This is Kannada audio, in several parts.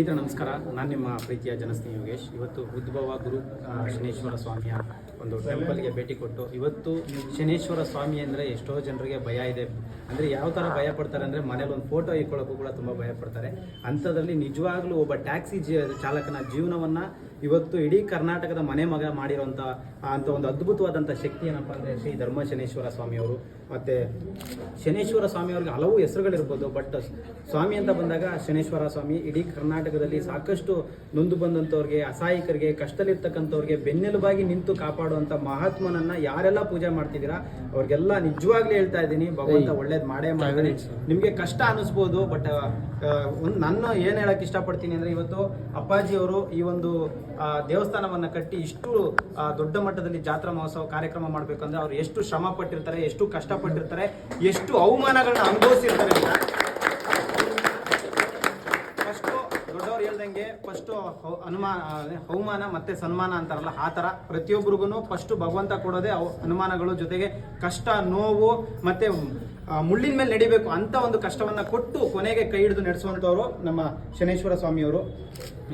ಸ್ನೇಹಿತರೆ, ನಮಸ್ಕಾರ. ನಾನು ನಿಮ್ಮ ಪ್ರೀತಿಯ ಜನಸ್ನೇಹಿ ಯೋಗೇಶ್. ಇವತ್ತು ಉದ್ಭವ ಗುರು ಶನೇಶ್ವರ ಸ್ವಾಮಿಯ ಒಂದು ಟೆಂಪಲ್ಗೆ ಭೇಟಿ ಕೊಟ್ಟು, ಇವತ್ತು ಶನೇಶ್ವರ ಸ್ವಾಮಿ ಅಂದರೆ ಎಷ್ಟೋ ಜನರಿಗೆ ಭಯ ಇದೆ. ಅಂದರೆ ಯಾವ ಥರ ಭಯ ಪಡ್ತಾರೆ ಅಂದರೆ ಮನೇಲಿ ಒಂದು ಫೋಟೋ ಇಟ್ಕೊಳ್ಳೋಕ್ಕೂ ಕೂಡ ತುಂಬ ಭಯ ಪಡ್ತಾರೆ. ಅಂಥದ್ರಲ್ಲಿ ನಿಜವಾಗ್ಲೂ ಒಬ್ಬ ಟ್ಯಾಕ್ಸಿ ಚಾಲಕನ ಜೀವನವನ್ನು ಇವತ್ತು ಇಡೀ ಕರ್ನಾಟಕದ ಮನೆ ಮಗ ಮಾಡಿರುವಂಥ ಅಂಥ ಒಂದು ಅದ್ಭುತವಾದಂಥ ಶಕ್ತಿ ಏನಪ್ಪ ಅಂದರೆ ಶ್ರೀ ಧರ್ಮ ಶನೇಶ್ವರ ಸ್ವಾಮಿಯವರು ಮತ್ತು ಶನೇಶ್ವರ ಸ್ವಾಮಿಯವ್ರಿಗೆ ಹಲವು ಹೆಸರುಗಳಿರ್ಬೋದು ಬಟ್ ಸ್ವಾಮಿ ಅಂತ ಬಂದಾಗ ಶನೇಶ್ವರ ಸ್ವಾಮಿ ಇಡೀ ಕರ್ನಾಟಕದಲ್ಲಿ ಸಾಕಷ್ಟು ನೊಂದು ಬಂದಂಥವ್ರಿಗೆ ಅಸಹಾಯಕರಿಗೆ ಕಷ್ಟದಲ್ಲಿರ್ತಕ್ಕಂಥವ್ರಿಗೆ ಬೆನ್ನೆಲುಬಾಗಿ ನಿಂತು ಕಾಪಾಡುವಂಥ ಮಹಾತ್ಮನನ್ನ ಯಾರೆಲ್ಲ ಪೂಜೆ ಮಾಡ್ತಿದ್ದೀರಾ ಅವ್ರಿಗೆಲ್ಲ ನಿಜವಾಗ್ಲೂ ಹೇಳ್ತಾ ಇದ್ದೀನಿ ಭಗವಂತ ಒಳ್ಳೇದು ಮಾಡೇ ಮಾಡ್ತಾನೆ. ನಿಮಗೆ ಕಷ್ಟ ಅನಿಸ್ಬೋದು ಬಟ್ ಒಂದು ನನ್ನ ಏನು ಹೇಳಕ್ಕೆ ಇಷ್ಟಪಡ್ತೀನಿ ಅಂದರೆ ಇವತ್ತು ಅಪ್ಪಾಜಿಯವರು ಈ ಒಂದು ದೇವಸ್ಥಾನವನ್ನು ಕಟ್ಟಿ ಇಷ್ಟು ದೊಡ್ಡ ಮಟ್ಟದಲ್ಲಿ ಜಾತ್ರಾ ಮಹೋತ್ಸವ ಕಾರ್ಯಕ್ರಮ ಮಾಡಬೇಕಂದ್ರೆ ಅವರು ಎಷ್ಟು ಶ್ರಮ ಪಟ್ಟಿರ್ತಾರೆ, ಎಷ್ಟು ಕಷ್ಟಪಟ್ಟಿರ್ತಾರೆ, ಎಷ್ಟು ಅವಮಾನಗಳನ್ನ ಅನುಭವಿಸಿರ್ತಾರೆ. ಫಸ್ಟು ದೊಡ್ಡವ್ರು ಹೇಳ್ದಂಗೆ ಫಸ್ಟು ಅನುಮಾನ ಅವಮಾನ ಮತ್ತೆ ಸನ್ಮಾನ ಅಂತಾರಲ್ಲ, ಆ ಥರ. ಪ್ರತಿಯೊಬ್ಬರಿಗೂ ಫಸ್ಟು ಭಗವಂತ ಕೊಡೋದೇ ಅನುಮಾನಗಳು ಜೊತೆಗೆ ಕಷ್ಟ, ನೋವು ಮತ್ತೆ ಮುಳ್ಳಿನ ಮೇಲೆ ನಡಿಬೇಕು ಅಂತ ಒಂದು ಕಷ್ಟವನ್ನ ಕೊಟ್ಟು ಕೊನೆಗೆ ಕೈ ಹಿಡಿದು ನಡೆಸುವಂಥವ್ರು ನಮ್ಮ ಶನೇಶ್ವರ ಸ್ವಾಮಿಯವರು.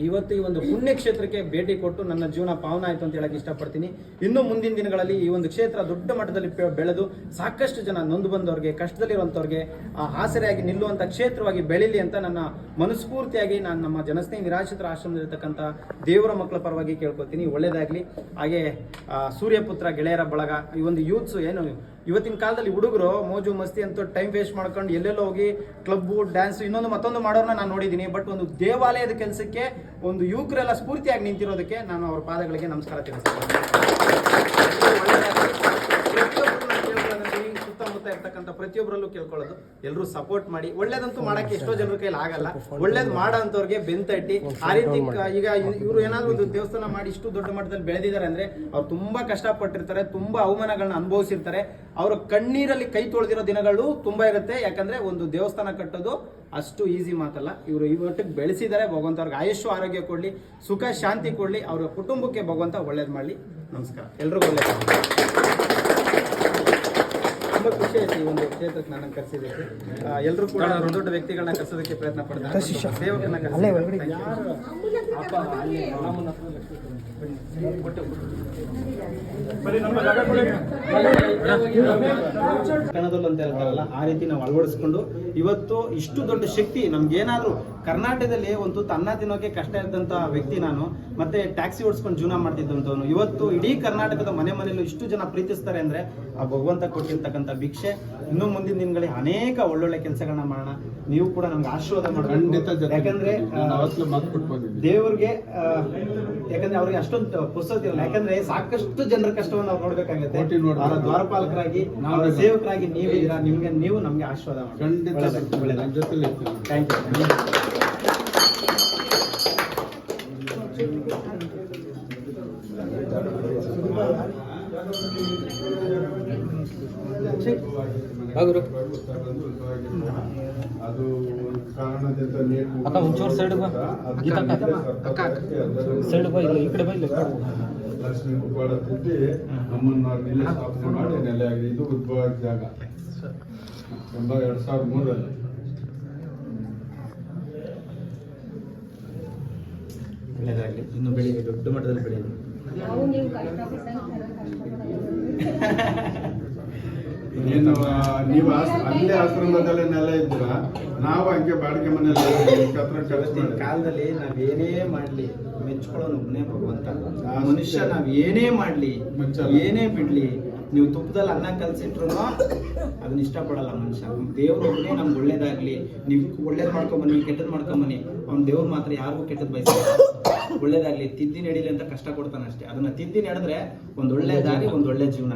ಇವತ್ತು ಈ ಒಂದು ಪುಣ್ಯ ಕ್ಷೇತ್ರಕ್ಕೆ ಭೇಟಿ ಕೊಟ್ಟು ನನ್ನ ಜೀವನ ಪಾವನ ಆಯಿತು ಅಂತ ಹೇಳಕ್ ಇಷ್ಟಪಡ್ತೀನಿ. ಇನ್ನು ಮುಂದಿನ ದಿನಗಳಲ್ಲಿ ಈ ಒಂದು ಕ್ಷೇತ್ರ ದೊಡ್ಡ ಮಟ್ಟದಲ್ಲಿ ಬೆಳೆದು ಸಾಕಷ್ಟು ಜನ ನೊಂದು ಬಂದವ್ರಿಗೆ, ಕಷ್ಟದಲ್ಲಿರುವಂಥವ್ರಿಗೆ ಆಸರೆಯಾಗಿ ನಿಲ್ಲುವಂಥ ಕ್ಷೇತ್ರವಾಗಿ ಬೆಳೀಲಿ ಅಂತ ನನ್ನ ಮನಸ್ಫೂರ್ತಿಯಾಗಿ ನಾನು ನಮ್ಮ ಜನಸ್ನೇಹಿ ನಿರಾಶ್ರಿತರ ಆಶ್ರಮದಲ್ಲಿರ್ತಕ್ಕಂಥ ದೇವರ ಮಕ್ಕಳ ಪರವಾಗಿ ಕೇಳ್ಕೊತೀನಿ ಒಳ್ಳೇದಾಗ್ಲಿ ಹಾಗೆ ಸೂರ್ಯಪುತ್ರ ಗೆಳೆಯರ ಬಳಗ, ಈ ಒಂದು ಯೂತ್ಸ್ ಏನು, ಇವತ್ತಿನ ಕಾಲದಲ್ಲಿ ಹುಡುಗರು ಮೋಜು, ಮಸ್ತಿ ಅಂತ ಟೈಮ್ ವೇಸ್ಟ್ ಮಾಡ್ಕೊಂಡು ಎಲ್ಲೆಲ್ಲೋ ಹೋಗಿ ಕ್ಲಬ್ಬು ಡ್ಯಾನ್ಸ್ ಇನ್ನೊಂದು ಮತ್ತೊಂದು ಮಾಡೋರನ್ನ ನಾನು ನೋಡಿದ್ದೀನಿ. ಬಟ್ ಒಂದು ದೇವಾಲಯದ ಕೆಲಸಕ್ಕೆ ಒಂದು ಯುವಕರೆಲ್ಲ ಸ್ಫೂರ್ತಿಯಾಗಿ ನಿಂತಿರೋದಕ್ಕೆ ನಾನು ಅವ್ರ ಪಾದಗಳಿಗೆ ನಮಸ್ಕಾರ ತಿಳಿಸ್ತೀನಿ. ಪ್ರತಿಯೊಬ್ಬರಲ್ಲೂ ಕೇಳ್ಕೊಳ್ಳೋದು. ಎಲ್ಲರೂ ಸಪೋರ್ಟ್ ಮಾಡಿ. ಒಳ್ಳೇದಂತೂ ಮಾಡಕ್ಕೆ ಎಷ್ಟೋ ಜನರ ಕೈಲಿ ಆಗಲ್ಲ. ಒಳ್ಳೇದ್ ಮಾಡೋಂಥವ್ರಿಗೆ ಬೆಂತಟ್ಟಿ. ಆ ರೀತಿ ಈಗ ಇವರು ಏನಾದ್ರು ಒಂದು ದೇವಸ್ಥಾನ ಮಾಡಿ ಇಷ್ಟು ದೊಡ್ಡ ಮಟ್ಟದಲ್ಲಿ ಬೆಳೆದಿದ್ದಾರೆ ಅಂದ್ರೆ ಅವ್ರು ತುಂಬಾ ಕಷ್ಟಪಟ್ಟಿರ್ತಾರೆ ತುಂಬಾ ಅವಮಾನಗಳನ್ನ ಅನುಭವಿಸಿರ್ತಾರೆ. ಅವರ ಕಣ್ಣೀರಲ್ಲಿ ಕೈ ತೊಳೆದಿರೋ ದಿನಗಳು ತುಂಬಾ ಇರುತ್ತೆ. ಯಾಕಂದ್ರೆ ಒಂದು ದೇವಸ್ಥಾನ ಕಟ್ಟೋದು ಅಷ್ಟು ಈಸಿ ಮಾತಲ್ಲ. ಇವರು ಈ ಮಟ್ಟಕ್ಕೆ ಬೆಳೆಸಿದ್ದಾರೆ. ಭಗವಂತ ಅವ್ರಿಗೆ ಆಯುಷ್ಯ ಆರೋಗ್ಯ ಕೊಡ್ಲಿ ಸುಖ ಶಾಂತಿ ಕೊಡ್ಲಿ. ಅವರ ಕುಟುಂಬಕ್ಕೆ ಭಗವಂತ ಒಳ್ಳೇದು ಮಾಡಲಿ. ನಮಸ್ಕಾರ. ಎಲ್ರಿಗೂ ಒಳ್ಳೇದು ತುಂಬಾ ಖುಷಿ ಆಯ್ತು ಈ ಒಂದು ಕ್ಷೇತ್ರಕ್ಕೆ ನನ್ನ ಕರೆಸಿದ್ದಕ್ಕೆ. ಎಲ್ಲರೂ ಕೂಡ ದೊಡ್ಡ ದೊಡ್ಡ ವ್ಯಕ್ತಿಗಳನ್ನ ಕರೆಸೋದಕ್ಕೆ ಪ್ರಯತ್ನ ಪಡ್ತಾರೆ ಸೇವಕರನ್ನ? ಅಪ್ಪ, ಅಲ್ಲಿ ರಾಮನ ಕಣದಲ್ಲೂ ಅಂತ ಹೇಳ್ತಾರಲ್ಲ ಆ ರೀತಿ ನಾವು ಅಳವಡಿಸ್ಕೊಂಡು ಇವತ್ತು ಇಷ್ಟು ದೊಡ್ಡ ಶಕ್ತಿ ನಮ್ಗೇನಾದ್ರೂ ಕರ್ನಾಟಕದಲ್ಲಿ ಒಂದು ತನ್ನ ತಿನ್ನೋಕೆ ಕಷ್ಟ ಇದ್ದಂತ ವ್ಯಕ್ತಿ ನಾನು ಮತ್ತೆ ಟ್ಯಾಕ್ಸಿ ಓಡಿಸ್ಕೊಂಡು ಜೀವನ ಮಾಡ್ತಿದ್ದಂಥವನು. ಇವತ್ತು ಇಡೀ ಕರ್ನಾಟಕದ ಮನೆ ಮನೆಯಲ್ಲೂ ಇಷ್ಟು ಜನ ಪ್ರೀತಿಸ್ತಾರೆ ಅಂದ್ರೆ ಆ ಭಗವಂತ ಕೊಟ್ಟಿರ್ತಕ್ಕಂಥ ಭಿಕ್ಷೆ. ಇನ್ನು ಮುಂದಿನ ದಿನಗಳಲ್ಲಿ ಅನೇಕ ಒಳ್ಳೊಳ್ಳೆ ಕೆಲಸಗಳನ್ನ ಮಾಡೋಣ. ನೀವು ಕೂಡ ನಮ್ಗೆ ಆಶೀರ್ವಾದ ಮಾಡಿ ಯಾಕಂದ್ರೆ ದೇವ್ರಿಗೆ ಯಾಕಂದ್ರೆ ಅವ್ರಿಗೆ ಅಷ್ಟೊಂದು ಪುಸ್ತಕ ಇರಲ್ಲ. ಯಾಕಂದ್ರೆ ಸಾಕಷ್ಟು ಜನರ ಕಷ್ಟವನ್ನು ಅವ್ರು ನೋಡ್ಬೇಕಾಗತ್ತೆ. ಅವರ ದ್ವಾರಪಾಲಕರಾಗಿ ಅವರ ಸೇವಕರಾಗಿ ನೀವಿದ್ದೀರಾ ನಿಮ್ಗೆ ನೀವು ನಮ್ಗೆ ಆಶೀರ್ವಾದ ಮಾಡಿ ಖಂಡಿತ ಥ್ಯಾಂಕ್ ಯು. ಅದು ಒಂದು ಕಾರಣದಿಂದ ಅಕ್ಕ, ಒಂಚೂರು ಬಾ. ಅಕ್ಕ. ಅಕ್ಕ, ಸೈಡ್ ಬಾ ಇಲ್ಲ ಈ ಕಡೆ ಬಾ ಇಲ್ಲ. ಲಕ್ಷ್ಮೀ ಮುಖವಾಡ ತಿದ್ದಿ ನಮ್ಮನ್ನ ನೆಲೆ ಸ್ಥಾಪನೆ ಮಾಡಿ ನೆಲೆ ಆಗಿದೆ ಇದು ಉದ್ಭವ ಜಾಗ ಎಂಬ ಎರಡ್ ಸಾವಿರದ ಮೂರರಲ್ಲಿ ಒಳ್ಳೆದಾಗ್ಲಿ ಇನ್ನು ಬೆಳೆಯಲಿ ದೊಡ್ಡ ಮಟ್ಟದಲ್ಲಿ ಬೆಳೆಯಲಿ. ಏನು ನೀವು ಅಲ್ಲೇ ಆಶ್ರಮದಲ್ಲೇ ನೆಲೆ ಇದ್ದೀರಾ? ನಾವು ಹಂಗೆ ಬಾಡಿಗೆ ಮನೆಯಲ್ಲಿ ಹತ್ರ ಇವತ್ತಿನ ಕಾಲದಲ್ಲಿ ನಾವ್ ಏನೇ ಮಾಡ್ಲಿ ಮೆಚ್ಕೊಳ್ಳೋನು ಒಬ್ಬನೇ ಭಗವಂತ. ಆ ಮನುಷ್ಯ ನಾವ್ ಏನೇ ಮಾಡ್ಲಿ. ಏನೇ ಬಿಡ್ಲಿ ನೀವು ತುಪ್ಪದಲ್ಲಿ ಅನ್ನ ಕಲ್ಸಿಟ್ರು ಅದನ್ನ ಇಷ್ಟಪಡಲ್ಲ ಮನುಷ್ಯ. ದೇವ್ರು ಒಬ್ಬನೇ ನಮ್ಗೆ ಒಳ್ಳೇದಾಗ್ಲಿ. ನೀವು ಒಳ್ಳೇದ್ ಮಾಡ್ಕೊಂಬನ್ನಿ ಕೆಟ್ಟದ್ ಮಾಡ್ಕೊಂಬನ್ನಿ ಅವ್ನ ದೇವ್ರು ಮಾತ್ರ ಯಾರಿಗೂ ಕೆಟ್ಟದ್ ಬಯಸಲ್ಲ. ಒಳ್ಳೇದಾಗ್ಲಿ, ತಿದ್ದಿ ನಡೀಲಿ ಅಂತ ಕಷ್ಟ ಕೊಡ್ತಾನೆ ಅಷ್ಟೇ. ಅದನ್ನ ತಿದ್ದಿ ನಡೆದ್ರೆ ಒಂದ್ ಒಳ್ಳೆ ದಾರಿ, ಒಂದ್ ಒಳ್ಳೆ ಜೀವನ.